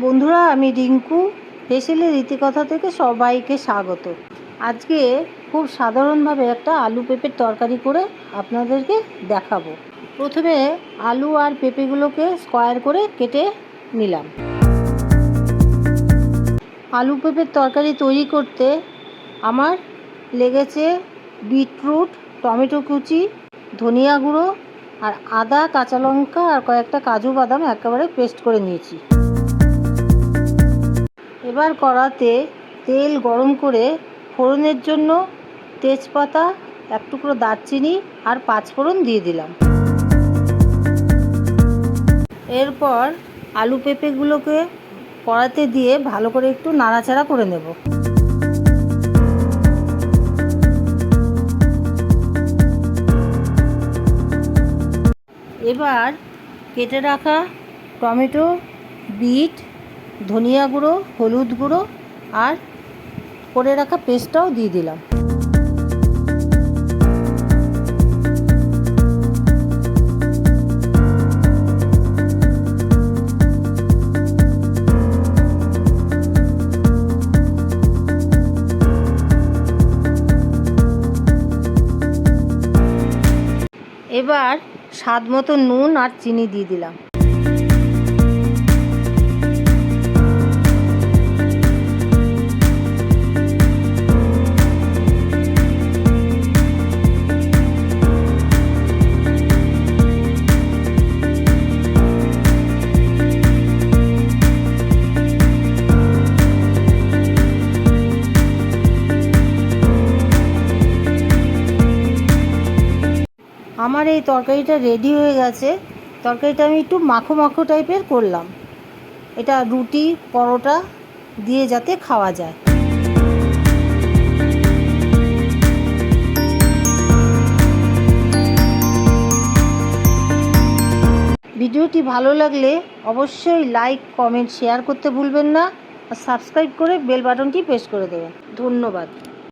বন্ধুরা, আমি রিঙ্কু হেসেলে রীতিকথা থেকে সবাইকে স্বাগত। আজকে খুব সাধারণভাবে একটা আলু পেঁপের তরকারি করে আপনাদেরকে দেখাবো। প্রথমে আলু আর পেঁপেগুলোকে স্কোয়ার করে কেটে নিলাম। আলু পেঁপের তরকারি তৈরি করতে আমার লেগেছে বিটরুট, টমেটো কুচি, ধনিয়া গুঁড়ো আর আদা, কাঁচা লঙ্কা আর কয়েকটা কাজু বাদাম একেবারে পেস্ট করে নিয়েছি। এবার কড়াতে তেল গরম করে ফোড়নের জন্য তেজপাতা, এক টুকরো দারচিনি আর পাঁচফোড়ন দিয়ে দিলাম। এরপর আলু পেঁপেগুলোকে কড়াতে দিয়ে ভালো করে একটু নাড়াচাড়া করে নেব। এবার কেটে রাখা টমেটো, বিট ধনিয়া গুঁড়ো, হলুদ গুঁড়ো আর করে রাখা পেস্টটাও দিয়ে দিলাম। এবার স্বাদ মতো নুন আর চিনি দিয়ে দিলাম। আমার এই তরকারিটা রেডি হয়ে গেছে। তরকারিটা আমি একটু মাখো মাখো টাইপের করলাম। এটা রুটি, পরোটা দিয়ে যাতে খাওয়া যায়। ভিডিওটি ভালো লাগলে অবশ্যই লাইক কমেন্ট শেয়ার করতে ভুলবেন না। আর সাবস্ক্রাইব করে বেল বাটনটি প্রেস করে দেবেন। ধন্যবাদ।